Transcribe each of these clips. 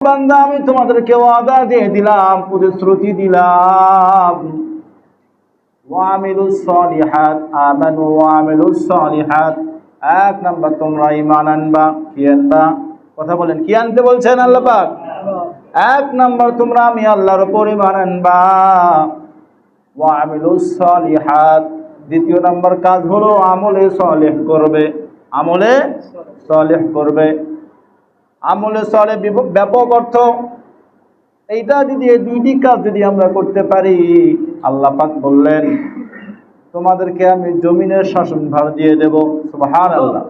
বান্দা, আমি তোমাদেরকে ওয়াদা দিয়ে দিলাম, প্রতিশ্রুতি দিলাম। এক নাম্বার, তোমরা আনবা, কি কথা বলেন, কি আনতে বলছেন আল্লাহ এক তোমরা দ্বিতীয় নাম্বার কাজ হলো আমলে সলিহ করবে। আমলে সলিহ করবে। আমলে সলে ব্যাপক অর্থ। এইটা যদি এই দুইটি কাজ যদি আমরা করতে পারি, আল্লাহ পাক বললেন, তোমাদেরকে আমি জমিনের শাসন ভার দিয়ে দেব। সুবহান আল্লাহ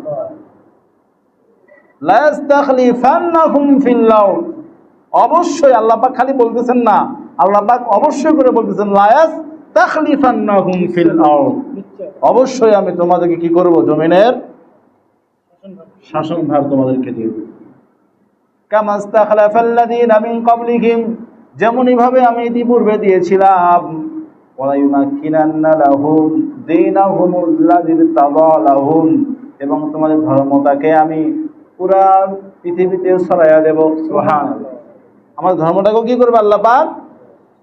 অবশ্যই আল্লাহ পাক খালি বলতেছেন না, আল্লাহ পাক অবশ্যই করে বলতেছেন লায়াস তাখলিফান্নাহুম ফিল আরদ অবশ্যই আমি তোমাদেরকে কি করব? জমিনের শাসন ভার তোমাদেরকে দিয়ে দেব কামাস্তাখলাফাল্লাযীনা মিন ক্বাবলিহিম যেমনই ভাবে আমি ইতিপূর্বে দিয়েছিলাম এবং তোমাদের ধর্মটাকে আমি পুরা পৃথিবীতে ছড়াইয়া দেব। সুবহানাল্লাহ। আমার ধর্মটাকেও কি করবে আল্লাহ পাক?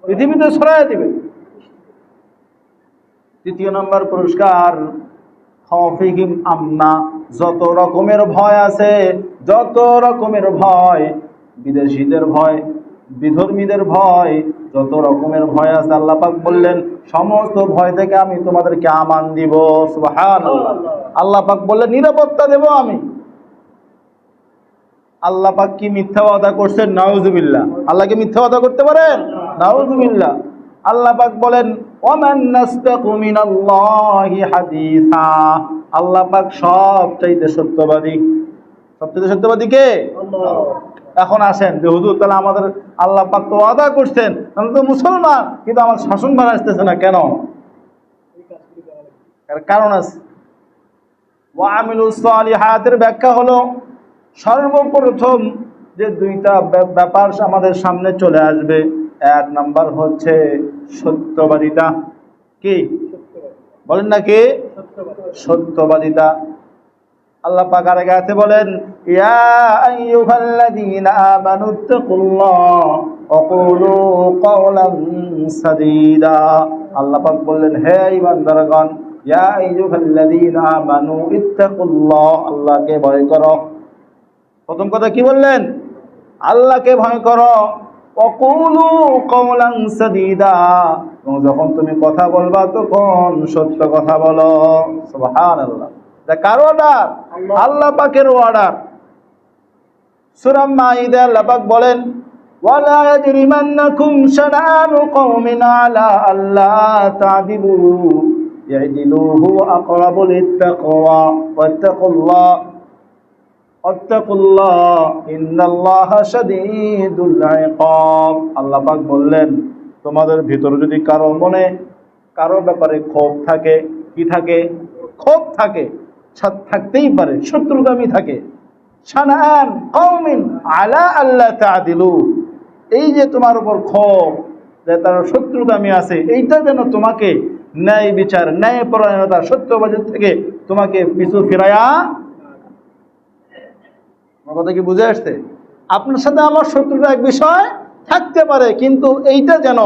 পৃথিবীতে ছড়াইয়া দিবে। তৃতীয় নম্বর পুরস্কার খফিহিম আমনা যত রকমের ভয় আছে, যত রকমের ভয়, বিদেশিদের ভয়, বিধর্মীদের ভয়, যত রকমের ভয় আছে, আল্লাহ পাক বললেন, সমস্ত ভয় থেকে আমি তোমাদেরকে আমান দিব, সুবহানাল্লাহ। আল্লাহ পাক বললেন, নিরাপত্তা দেব আমি। আল্লাহ পাক কি মিথ্যা ওয়াদা করছেন? নাউজুবিল্লাহ। আল্লাহকে মিথ্যা ওয়াদা করতে পারেন? নাউজুবিল্লাহ। আল্লাহ পাক বলেন ওমান নাস্তাকু মিনাল্লাহি হাদিসা। আল্লাহ পাক সবচাইতে সত্যবাদী। সবচাইতে সত্যবাদী কে? এখন আসেন যে হুজুর তাহলে আমাদের আল্লাহ পাক তো ওয়াদা করছেন। আমি তো মুসলমান কিন্তু আমার শাসন শাসনভার আসতেছে না কেন? কারণ আছে। ওয়ামিলুস সালিহাতের ব্যাখ্যা হলো সর্বপ্রথম যে দুইটা ব্যা- ব্যাপার আমাদের সামনে চলে আসবে এক নাম্বার হচ্ছে সত্যবাদিতা। কি? বলেন না কি? সত্যবাদিতা। আল্লাহ পাক আরে গাতে বলেন, ইয়া আইয়ুহাল্লাযীনা আমানুত্তাকুল্লাহ ওয়া কুলু কওলান সাদীদা। আল্লাহ পাক বললেন, হে ঈমানদারগণ, ইয়া আল্লাহকে ভয় করো। প্রথম কথা কি বললেন? আল্লাহকে ভয় করো। অকুলু কমলাং সাদিদা। এবং যখন তুমি কথা বলবা তখন সত্য কথা বলো। সুবহান আল্লাহ কার অর্ডার আল্লাহ। পাকের অর্ডার সুরাম মাইদা আল্লাহ পাক বলেন লিত্তাকওয়া ওয়াত্তাকুল্লাহ অত্তাকুল্লাহ ইন্নাল্লাহ শাদীদুল ইকাব আল্লাহ বললেন, তোমাদের ভিতরে যদি কারও মনে কারও ব্যাপারে ক্ষোভ থাকে, কি থাকে? ক্ষোভ থাকে থাকতেই পারে, শত্রুগামী থাকে। শানান কওমিন আলা আল্লাহ তাদিলু। এই যে তোমার উপর ক্ষোভ, যে তার শত্রুগামী আছে, এইটা যেন তোমাকে ন্যায় বিচার, ন্যায় পরায়ণতা, সত্যবাদের থেকে তোমাকে পিছু ফিরায়া আমার কথা কি বুঝে আসছে? আপনার সাথে আমার শত্রুতা এক বিষয় থাকতে পারে, কিন্তু এইটা যেন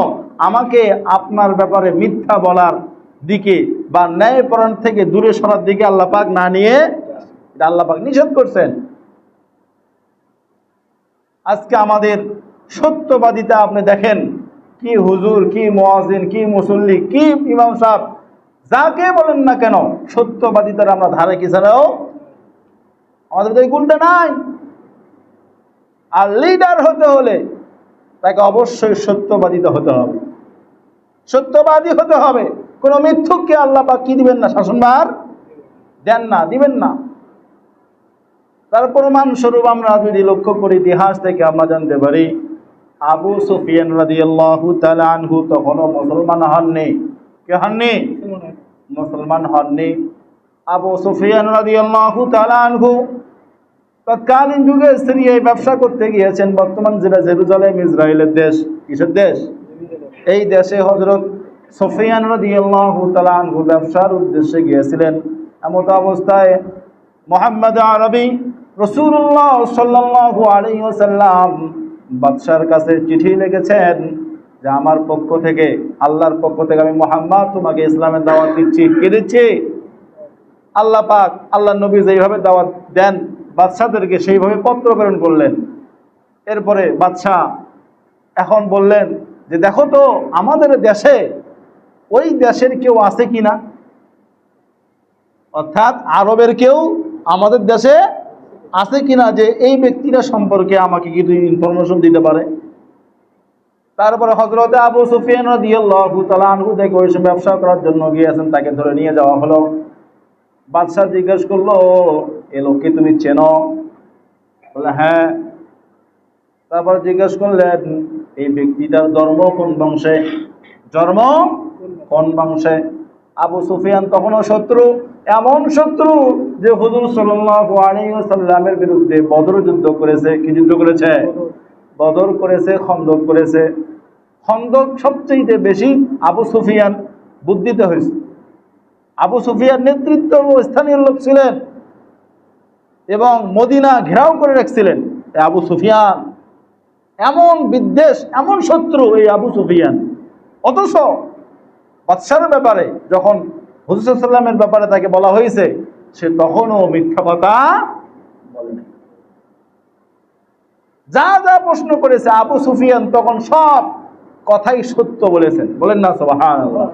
আমাকে আপনার ব্যাপারে মিথ্যা বলার দিকে বা ন্যায়পরণ থেকে দূরে সরার দিকে আল্লাহ পাক না নিয়ে এটা আল্লাহ পাক নিষেধ করছেন। আজকে আমাদের সত্যবাদিতা আপনি দেখেন, কি হুজুর, কি মোয়াজিন কি মুসল্লি, কি ইমাম সাহেব, যাকে বলেন না কেন, সত্যবাদিতার আমরা ধারে কি ছাড়াও আমাদের তো এই গুণটা নাই। আর লিডার হতে হলে তাকে অবশ্যই সত্যবাদিত হতে হবে। সত্যবাদী হতে হবে। কোনো মিথ্যুককে আল্লাহ পাক কি দিবেন না? শাসনবার দেন না দিবেন না। তার প্রমাণ স্বরূপ আমরা যদি লক্ষ্য করি ইতিহাস থেকে আমরা জানতে পারি আবু সুফিয়ান রাদিয়াল্লাহু তাআলা আনহু তখনও মুসলমান হননি। কে হননি? মুসলমান হননি। আবু সুফিয়ান রাদিয়াল্লাহু তাআলা আনহু তৎকালীন যুগে সিরিয়ায় ব্যবসা করতে গিয়েছেন। বর্তমান যেটা জেরুজালেম, ইসরায়েলের দেশ, কিসের দেশ? এই দেশে হজরত সফিয়ান রাদিয়াল্লাহু ব্যবসার উদ্দেশ্যে গিয়েছিলেন। এমত অবস্থায় মোহাম্মদ আরবি রসুল্লাহ সাল্লাল্লাহু আলাইহি ওয়াসাল্লাম বাদশার কাছে চিঠি লিখেছেন যে, আমার পক্ষ থেকে, আল্লাহর পক্ষ থেকে আমি মোহাম্মদ তোমাকে ইসলামের দাওয়াত দিচ্ছি। কে দিচ্ছি? আল্লাহ পাক, আল্লাহ নবী যেইভাবে দাওয়াত দেন বাদশাদেরকে সেইভাবে পত্র প্রেরণ করলেন। এরপরে বাদশাহ এখন বললেন যে, দেখো তো, আমাদের দেশে ওই দেশের কেউ আছে কিনা অর্থাৎ আরবের কেউ আমাদের দেশে আছে কিনা যে এই ব্যক্তিটা সম্পর্কে আমাকে কিছু ইনফরমেশন দিতে পারে? তারপরে হজরতে আবু সুফিয়ান রাদিয়াল্লাহু তাআলা আনহু ওই ব্যবসা করার জন্য গিয়েছেন, তাকে ধরে নিয়ে যাওয়া হলো। বাদশাহ জিজ্ঞেস করল এ লোককে তুমি চেনো? বলে হ্যাঁ। তারপর জিজ্ঞেস করলেন, এই ব্যক্তিটার ধর্ম কোন বংশে? জন্ম কোন বংশে? আবু সুফিয়ান তখনও শত্রু, এমন শত্রু যে হুজুর ওয়াসাল্লামের বিরুদ্ধে বদর যুদ্ধ করেছে। কি যুদ্ধ করেছে? বদর করেছে, খন্দক করেছে। খন্দক সবচেয়ে বেশি আবু সুফিয়ান বুদ্ধিতে হয়েছে। আবু সুফিয়ান নেতৃত্ব স্থানীয় লোক ছিলেন এবং মদিনা ঘেরাও করে রাখছিলেন। আবু সুফিয়ান এমন বিদ্বেষ, এমন শত্রু এই আবু সুফিয়ান। অথচ বাদশার ব্যাপারে যখন হুজুর সাল্লামের ব্যাপারে তাকে বলা হয়েছে, সে তখনও মিথ্যা কথা বলেনি যা যা প্রশ্ন করেছে আবু সুফিয়ান তখন সব কথাই সত্য বলেছেন। বলেন না, সুবহানাল্লাহ।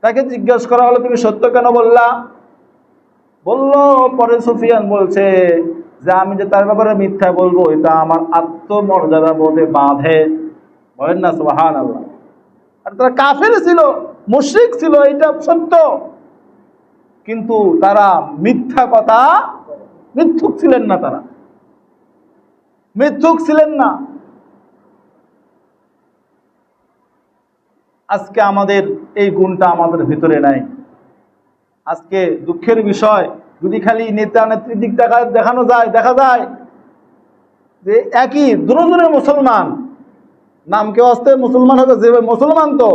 তাকে জিজ্ঞেস করা হলো, তুমি সত্য কেন বললা? বলল, পরে সুফিয়ান বলছে যে, আমি যে তার ব্যাপারে মিথ্যা বলব, এটা আমার আত্মমর্যাদা বোধে বাঁধে। বলেন না সুবাহান আল্লাহ আর তারা কাফের ছিল, মুশরিক ছিল, এটা সত্য। কিন্তু তারা মিথ্যা কথা মিথ্যুক ছিলেন না তারা। মিথ্যুক ছিলেন না। আজকে আমাদের এই গুণটা আমাদের ভিতরে নাই। আজকে দুঃখের বিষয়, যদি খালি নেতা নেত্রীর দিক দেখা দেখানো যায়, দেখা যায় যে একই দুজনে মুসলমান। নাম কেউ আসতে মুসলমান হবে যে মুসলমান তো।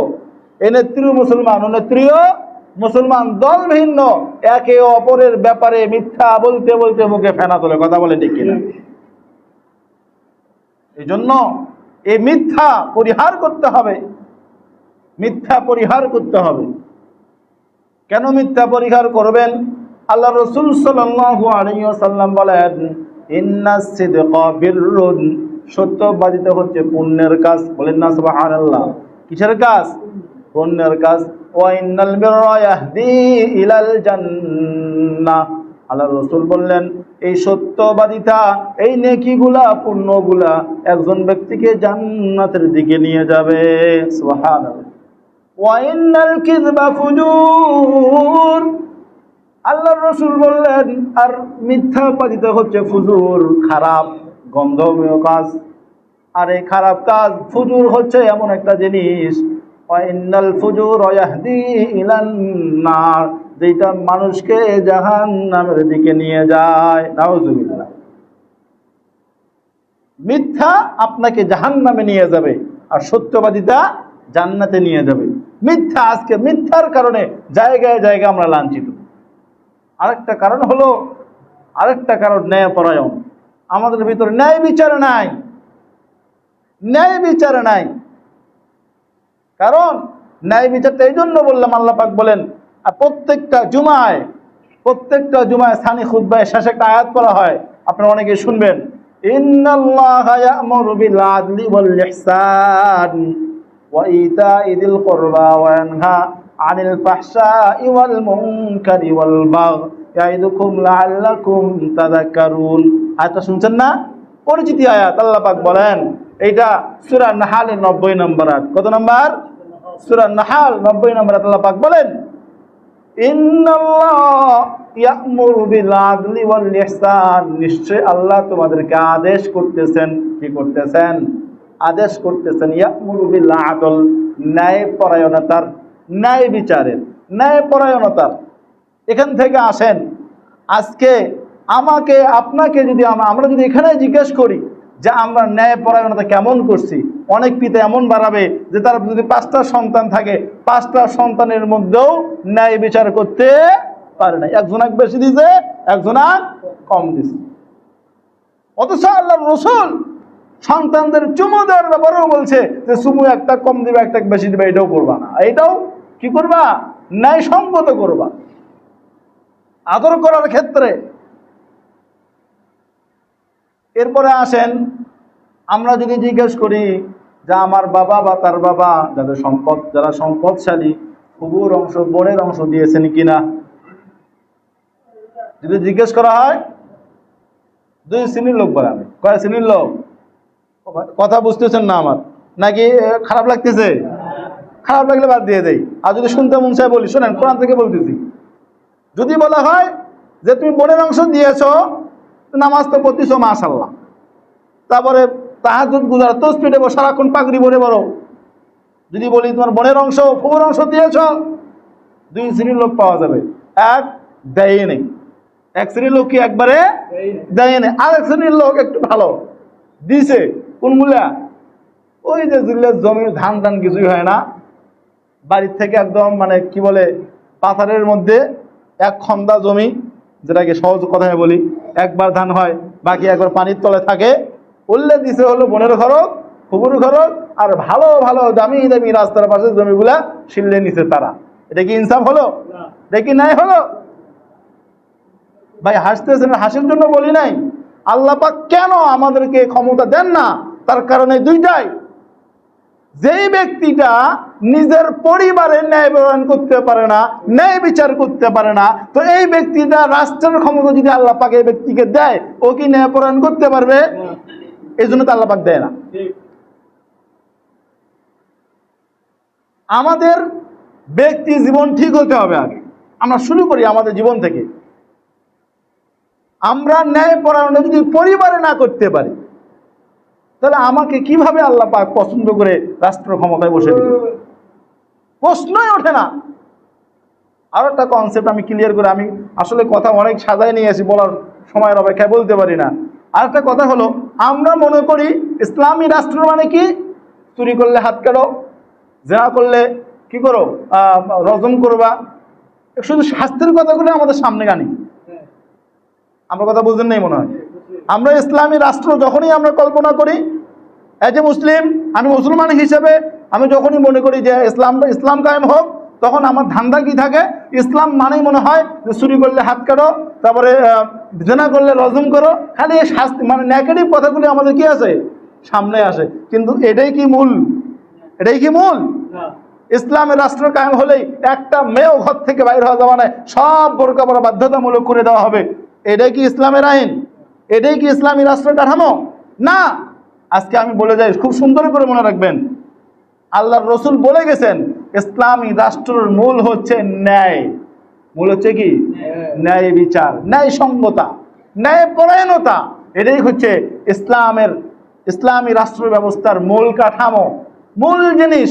এ নেত্রীও মুসলমান, ও নেত্রীও মুসলমান, দল ভিন্ন। একে অপরের ব্যাপারে মিথ্যা বলতে বলতে মুখে ফেনা তোলে, কথা বলে ঠিক কিনা? এই জন্য এই মিথ্যা পরিহার করতে হবে। মিথ্যা পরিহার করতে হবে। কেন মিথ্যা পরিহার করবেন? আল্লাহ রসুল ওয়াসাল্লাম বলেন সত্যবাদিতা হচ্ছে পুণ্যের কাজ। বলেন না, সুবহানাল্লাহ। কিসের কাজ? পুণ্যের কাজ। আল্লাহ রসুল বললেন, এই সত্যবাদিতা এই নেকিগুলা, পুণ্যগুলা একজন ব্যক্তিকে জান্নাতের দিকে নিয়ে যাবে। সুবহানাল্লাহ। ওয়াইনাল কিযবা ফুজুর। আল্লাহর রসুল বললেন, আর মিথ্যা পাতিত হচ্ছে ফুজুর, খারাপ, গন্ধময় কাজ। আর এই খারাপ কাজ, ফুজুর হচ্ছে এমন একটা জিনিস, ওয়াইনাল ফুজুর ইয়াহদি ইলান নার যেটা মানুষকে জাহান্নামের দিকে নিয়ে যায়। নাউজুবিল্লাহ। মিথ্যা আপনাকে জাহান্নামে নিয়ে যাবে, আর সত্যবাদিতা জান্নাতে নিয়ে যাবে। মিথ্যা আজকে, মিথ্যার কারণে জায়গায় জায়গায় আমরা লাঞ্ছিত। আরেকটা কারণ হলো, আরেকটা কারণ ন্যায় পরায়ণ আমাদের ভিতরে ন্যায় বিচার নাই। ন্যায় বিচার নাই। কারণ ন্যায় বিচারটা এই জন্য বললাম, আল্লাহ পাক বলেন, আর প্রত্যেকটা জুমায় প্রত্যেকটা জুমায় সানি খুদ্বায় শেষে একটা আয়াত করা হয়। আপনারা অনেকে শুনবেন, ইন্নাল্লাহা ইয়া'মুরু বিল আদলি ওয়াল ইহসান। وإيتاء ذي القربى وينهى عن الفحشاء والمنكر والبغي يعظكم لعلكم تذكرون আয়াতটা শুনছেন না পরিচিতি আয়াত আল্লাহ পাক বলেন এইটা সূরা নাহালের 90 নম্বর আয়াত কত নম্বর সূরা নাহাল 90 নম্বর আয়াত আল্লাহ পাক বলেন ইন্নাল্লাহ ইয়া'মুরু বিল আদলি ওয়াল ইহসান নিশ্চয় আল্লাহ তোমাদেরকে আদেশ করতেছেন কি করতেছেন আদেশ করতেছেন আদল, ন্যায় পরায়ণতার, ন্যায় বিচারের, ন্যায় পরায়ণতার। এখান থেকে আসেন, আজকে আমাকে, আপনাকে যদি আমরা যদি এখানে জিজ্ঞেস করি যে আমরা ন্যায় পরায়ণতা কেমন করছি, অনেক পিতা এমন বাড়াবে যে তার যদি পাঁচটা সন্তান থাকে, পাঁচটা সন্তানের মধ্যেও ন্যায় বিচার করতে পারে না। একজনাক বেশি দিছে একজনাক কম দিছে। অথচ আল্লাহ রসুল সন্তানদের চুমু দেওয়ার ব্যাপারেও বলছে যে চুমু একটা কম দিবে, একটা বেশি দিবে, এটাও করবা না। এটাও কি করবা? ন্যায় সঙ্গত করবা। আদর করার ক্ষেত্রে। এরপরে আসেন, আমরা যদি জিজ্ঞেস করি যে, আমার বাবা বা তার বাবা যাদের সম্পদ, যারা সম্পদশালী খুবুর অংশ, বোনের অংশ দিয়েছেন কিনা যদি জিজ্ঞেস করা হয়, দুই শ্রেণির লোক বলে আমি। কয় শ্রেণির লোক? কথা বুঝতেছেন না আমার। নাকি খারাপ লাগতেছে? খারাপ লাগলে বাদ দিয়ে দেয় আর যদি শুনতে মন চায় বলি শোনেন কোরআন থেকে বলতেছি। যদি বলা হয় যে তুমি বোনের অংশ দিয়েছ নামাজ তো পড়তেছো মাশাল্লাহ তারপরে তাহার তাহাজুদ গুজার তো স্পিডে সারাক্ষণ পাগড়ি পরে বড় যদি বলি তোমার বোনের অংশ ফুবুর অংশ দিয়েছ দুই শ্রেণির লোক পাওয়া যাবে। এক দেয় নেই। এক শ্রেণির লোক কি একবারে দেয় নেই। আর এক শ্রেণির লোক একটু ভালো। দিছে। কোনগুলা ওই যে জিল্লের জমির ধান টান কিছুই হয় না। বাড়ির থেকে একদম মানে কি বলে পাথারের মধ্যে এক খন্দা জমি যেটাকে সহজ কথায় বলি একবার ধান হয় বাকি একবার পানির তলে থাকে। উল্লেখ দিছে হলো বনের খরচ খুবুর খরচ আর ভালো ভালো দামি দামি রাস্তার পাশে জমিগুলা শিললে নিছে তারা। এটা কি ইনসাফ হলো? এটা কি নাই হলো? ভাই হাসতেছেন হাসির জন্য বলি নাই। আল্লাহ পাক কেন আমাদেরকে ক্ষমতা দেন না? তার কারণে দুইটাই। যেই ব্যক্তিটা নিজের পরিবারে ন্যায় প্রদান করতে পারে না, ন্যায় বিচার করতে পারে না, তো এই ব্যক্তিটা রাষ্ট্রের ক্ষমতা যদি আল্লাহ পাক এই ব্যক্তিকে দেয়, ও কি ন্যায় প্রদান করতে পারবে? এই জন্য তো আল্লাহ পাক দেয় না। আমাদের ব্যক্তি জীবন ঠিক হতে হবে আগে। আমরা শুরু করি আমাদের জীবন থেকে। আমরা ন্যায় পরায়ণ যদি পরিবারে না করতে পারি তাহলে আমাকে কীভাবে আল্লাহ পাক পছন্দ করে রাষ্ট্র ক্ষমতায় বসে দিবে? প্রশ্নই ওঠে না। আরও একটা কনসেপ্ট আমি ক্লিয়ার করে আমি আসলে কথা অনেক সাজায় নিয়ে আসি, বলার সময়ের অপেক্ষায় বলতে পারি না। আর একটা কথা হলো, আমরা মনে করি ইসলামী রাষ্ট্র মানে কি? চুরি করলে হাত কাটো, জেনা করলে কি করো? রজম করবা। শুধু শাস্তির কথাগুলো আমাদের সামনে গানি। আমার কথা বুঝলেন নাই মনে হয়? আমরা ইসলামী রাষ্ট্র যখনই আমরা কল্পনা করি এজ এ মুসলিম আমি মুসলমান হিসেবে আমি যখনই মনে করি যে ইসলামটা ইসলাম কায়েম হোক তখন আমার ধান্দা কি থাকে? ইসলাম মানেই মনে হয় যে চুরি করলে হাত কাটো তারপরে জেনা করলে রজম করো খালি এই শাস্তি মানে নেগেটিভ কথাগুলি আমাদের কি আছে? সামনে আসে। কিন্তু এটাই কি মূল? এটাই কি মূল? ইসলামের রাষ্ট্র কায়েম হলেই একটা মেয়েও ঘর থেকে বাইর হওয়া যাবে না সব বোরকা পরা বাধ্যতামূলক করে দেওয়া হবে। এটাই কি ইসলামের আইন? এটাই কি ইসলামী রাষ্ট্র কাঠামো? না। আজকে আমি বলে যাই খুব সুন্দর করে মনে রাখবেন। আল্লাহর রসুল বলে গেছেন ইসলামী রাষ্ট্রের মূল হচ্ছে ন্যায়। মূল হচ্ছে কি? ন্যায়। বিচার ন্যায় সঙ্গতা ন্যায় পরায়ণতা। এটাই হচ্ছে ইসলামের ইসলামী রাষ্ট্র ব্যবস্থার মূল কাঠামো। মূল জিনিস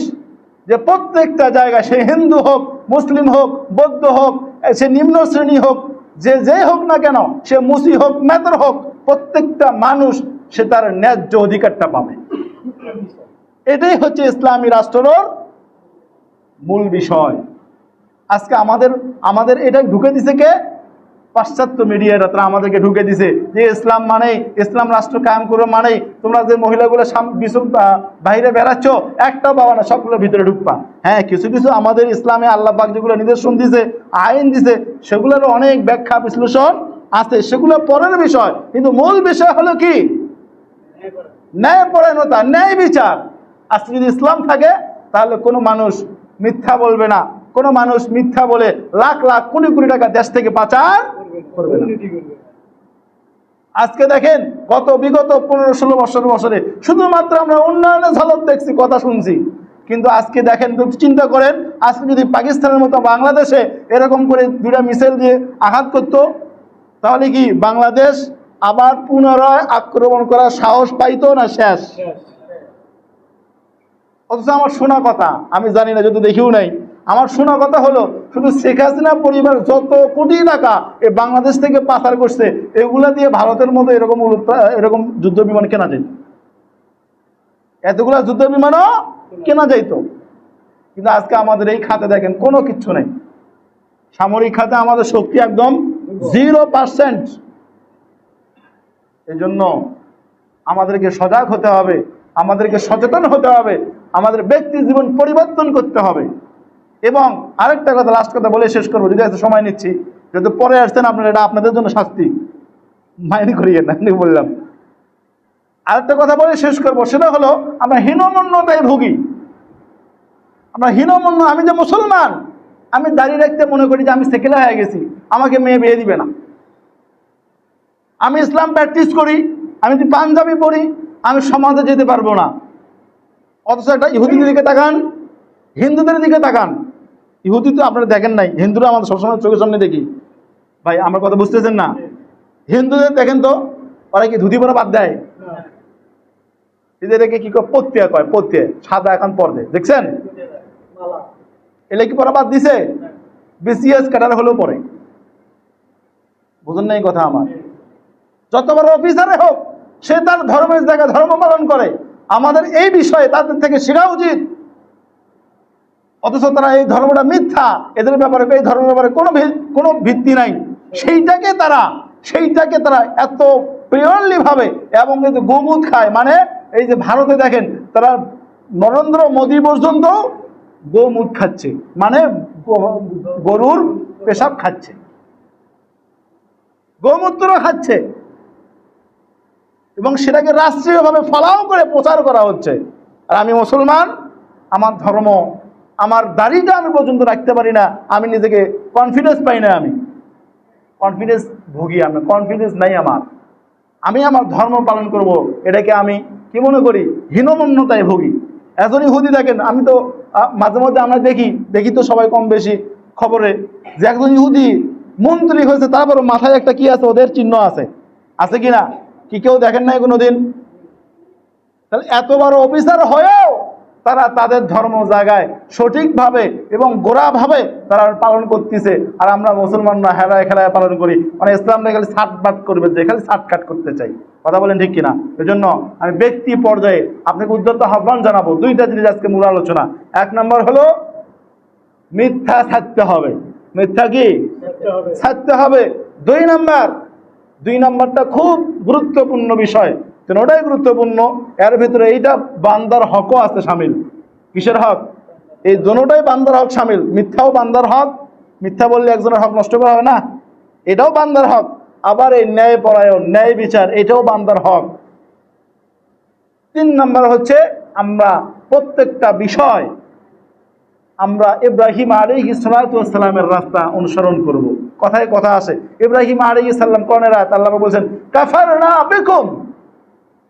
যে প্রত্যেকটা জায়গায় সে হিন্দু হোক মুসলিম হোক বৌদ্ধ হোক সে নিম্ন শ্রেণি হোক যে যে হোক না কেন সে মুসি হোক মেতর হোক প্রত্যেকটা মানুষ সে তার ন্যায্য অধিকারটা পাবে। এটাই হচ্ছে ইসলামী রাষ্ট্রের মূল বিষয়। আজকে আমাদের আমাদের এটা ঢুকে দিছে কে? পাশ্চাত্য মিডিয়াটা তারা আমাদেরকে ঢুকে দিছে যে ইসলাম মানেই, ইসলাম রাষ্ট্র কায়েম করবে মানেই তোমরা যে মহিলাগুলো বাইরে বেড়াচ্ছ, একটাও পাবা না সবগুলো ভিতরে ঢুকবা। হ্যাঁ কিছু কিছু আমাদের ইসলামে আল্লাহ পাক যেগুলো নিদর্শন দিছে, আইন দিছে সেগুলোর অনেক ব্যাখ্যা বিশ্লেষণ আছে। সেগুলো পরের বিষয়, কিন্তু মূল বিষয় হলো কি? ন্যায় পরায়ণতা ন্যায় বিচার। আজকে যদি ইসলাম থাকে তাহলে কোনো মানুষ মিথ্যা বলবে না। কোনো মানুষ মিথ্যা বলে লাখ লাখ কোটি কোটি টাকা দেশ থেকে পাচার করবে না। আজকে দেখেন গত বিগত পনেরো ষোলো বছর বছরে শুধুমাত্র আমরা উন্নয়নের ঝলক দেখছি কথা শুনছি। কিন্তু আজকে দেখেন চিন্তা করেন আজকে যদি পাকিস্তানের মতো বাংলাদেশে এরকম করে দুটা মিসাইল দিয়ে আঘাত করতো তাহলে কি বাংলাদেশ আবার পুনরায় আক্রমণ করার সাহস পাইতো না শেষ? অথচ আমার শোনা কথা আমি জানি না যদি দেখিও নাই। আমার শোনা কথা হলো শুধু শেখ হাসিনা পরিবার যত কোটি টাকা এ বাংলাদেশ থেকে পাচার করছে এগুলা দিয়ে ভারতের মতো এরকম এরকম যুদ্ধ বিমান কেনা যেত এতগুলা যুদ্ধ বিমানও কেনা যাইতো। কিন্তু আজকে আমাদের এই খাতে দেখেন কোনো কিচ্ছু নেই। সামরিক খাতে আমাদের শক্তি একদম জিরো পার্সেন্ট এই জন্য আমাদেরকে সজাগ হতে হবে, আমাদেরকে সচেতন হতে হবে, আমাদের ব্যক্তি জীবন পরিবর্তন করতে হবে। এবং আরেকটা কথা লাস্ট কথা বলে শেষ করব, যদি আজকে সময় নিচ্ছি যেহেতু পরে আসছেন আপনার, এটা আপনাদের জন্য শাস্তি। মাইনি করিয়ে না বললাম। আরেকটা কথা বলে শেষ করব, সেটা হলো, আমরা হীনমন্যতায় ভুগি। আমরা হীনমন্য আমি যে মুসলমান, আমি দাঁড়িয়ে রাখতে মনে করি যে আমি সেকেলে হয়ে গেছি, আমাকে মেয়ে বিয়ে দিবে না। আমি ইসলাম প্র্যাকটিস করি, আমি যদি পাঞ্জাবি পড়ি আমি সমাজে যেতে পারব না। অথচ একটা ইহুদিদের দিকে তাকান, হিন্দুদের দিকে তাকান। ইহুদি তো আপনারা দেখেন নাই, হিন্দুরা আমাদের সবসময় চোখের সামনে দেখি। ভাই, আমার কথা বুঝতেছেন না? হিন্দুদের দেখেন তো, ওরা কি ধুতি পরা বাদ দেয়? এদেরকে কি করে পত্তিয়া কয়, পত্তিয়া, সাদা এখন পর্দে। দেখছেন? এলে কি পরা বাদ দিছে? বিসিএস ক্যাডার হলেও পরে। বুঝুন না এই কথা আমার। যত বড় অফিসারে হোক, সে তার ধর্মের জায়গায় ধর্ম পালন করে। আমাদের এই বিষয়ে তাদের থেকে শেখা উচিত। অথচ তারা এই ধর্মটা মিথ্যা। এদের ব্যাপারে, এই ধর্মের ব্যাপারে কোনো কোনো ভিত্তি নাই। সেইটাকে তারা সেইটাকে তারা এত প্রিয়নলি ভাবে এবং কিন্তু গোমুদ খায়। মানে এই যে ভারতে দেখেন, তারা নরেন্দ্র মোদী পর্যন্ত গোমুদ খাচ্ছে। মানে গরুর পেশাব খাচ্ছে। গোমূত্র খাচ্ছে। এবং সেটাকে রাষ্ট্রীয়ভাবে ফলাও করে প্রচার করা হচ্ছে। আর আমি মুসলমান, আমার ধর্ম, আমার দাড়িটা আমি পর্যন্ত রাখতে পারি না, আমি নিজেকে কনফিডেন্স পাই না আমি। কনফিডেন্স ভুগি আমি কনফিডেন্স নাই আমার। আমি আমার ধর্ম পালন করব, এটাকে আমি কি মনে করি? হীনমন্যতায় ভুগি। একজন ইহুদি দেখেন, আমি তো মাঝে মধ্যে আমরা দেখি দেখি তো সবাই কম বেশি খবরে যে একজন ইহুদি মন্ত্রী হয়েছে, তারপর মাথায় একটা কি আছে? ওদের চিহ্ন আছে। আছে কি না? কি কেউ দেখেন নাই কোনোদিন? তাহলে এত বড় অফিসার হয়েও তারা তাদের ধর্ম জায়গায় সঠিকভাবে এবং গোড়াভাবে তারা পালন করতেছে। আর আমরা মুসলমানরা হেলায় খেলায় পালন করি। মানে ইসলামটা খালি সাটবাট করবে যে খালি সাটকাট করতে চাই। কথা বলেন ঠিক কিনা? এজন্য আমি ব্যক্তি পর্যায়ে আপনাকে উদ্যত আহ্বান জানাব। দুইটা জিনিস আজকে মূল আলোচনা। এক নম্বর হলো মিথ্যা ছাড়তে হবে। মিথ্যা কি? ছাড়তে হবে। দুই নাম্বার দুই নম্বরটা খুব গুরুত্বপূর্ণ বিষয়। তিনটাই গুরুত্বপূর্ণ। এর ভিতরে এইটা বান্দার হকও আছে সামিল। কিসের হক? এই দোনোটাই বান্দার হক সামিল। মিথ্যাও বান্দার হক। মিথ্যা বললে একজনের হক নষ্ট করা হবে না। এটাও বান্দার হক। আবার এই ন্যায় পরায়ণ, ন্যায় বিচার, এটাও বান্দার হক। তিন নাম্বার হচ্ছে আমরা প্রত্যেকটা বিষয় আমরা ইব্রাহিম আলী সালামের রাস্তা অনুসরণ করব। কথায় কথা আছে। ইব্রাহিম আলী সাল্লাম কনের আয়াত আল্লাহ বলছেন কাফার না বেকুম।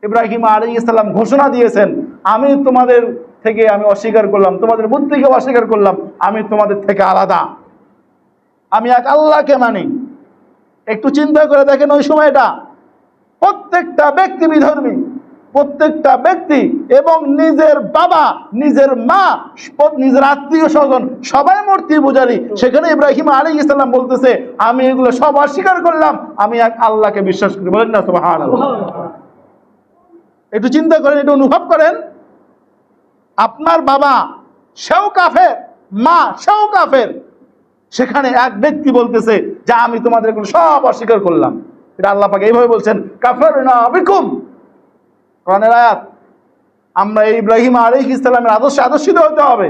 ইব্রাহিম আলী ইসলাম ঘোষণা দিয়েছেন, আমি তোমাদের থেকে আমি অস্বীকার করলাম, তোমাদের বুদ্ধিকে অস্বীকার করলাম, আমি তোমাদের থেকে আলাদা। আমি এক আল্লাহকে মানি। একটু চিন্তা করে দেখেন ওই সময়টা। প্রত্যেকটা ব্যক্তি বিধর্মী। প্রত্যেকটা ব্যক্তি এবং নিজের বাবা, নিজের মা নিজের আত্মীয় স্বজন, সবাই মূর্তি পূজারী। সেখানে ইব্রাহিম আলী ইসলাম বলতেছে, আমি এগুলো সব অস্বীকার করলাম, আমি এক আল্লাহকে বিশ্বাস করি বলেন না, সুবহানাল্লাহ। একটু চিন্তা করেন, একটু অনুভব করেন। আপনার বাবা সেও কাফের, মা সেও কাফের। সেখানে এক ব্যক্তি বলতেছে, যে আমি তোমাদের সব অস্বীকার করলাম। এটা আল্লাহ পাকে এইভাবে বলছেন কাফের না বিকুম। কোরআনের আয়াত আমরা এই ইব্রাহিম আলাইহিস ইসলামের আদর্শে আদর্শিত হতে হবে।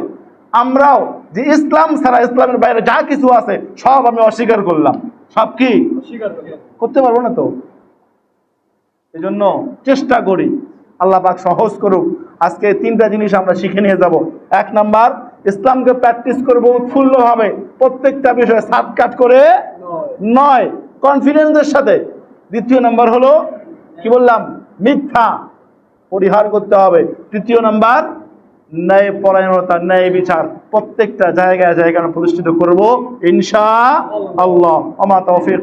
আমরাও যে ইসলাম ছাড়া ইসলামের বাইরে যা কিছু আছে সব আমি অস্বীকার করলাম। সব কি? করতে পারব না তো? এই জন্য চেষ্টা করি। আল্লাহ পাক সহজ করুক। আজকে তিনটা জিনিস আমরা শিখে নিয়ে যাব। এক নাম্বার ইসলামকে প্র্যাকটিস করব উৎফুল্লভাবে। প্রত্যেকটা বিষয়ে সাটকাট করে নয়। কনফিডেন্সের সাথে। দ্বিতীয় নাম্বার হলো কি বললাম? মিথ্যা। পরিহার করতে হবে। তৃতীয় নাম্বার, ন্যায় পরায়ণতা, ন্যায় বিচার। প্রত্যেকটা জায়গায় জায়গায় প্রতিষ্ঠিত করব, ইনশা আল্লাহ। আমা তৌফিক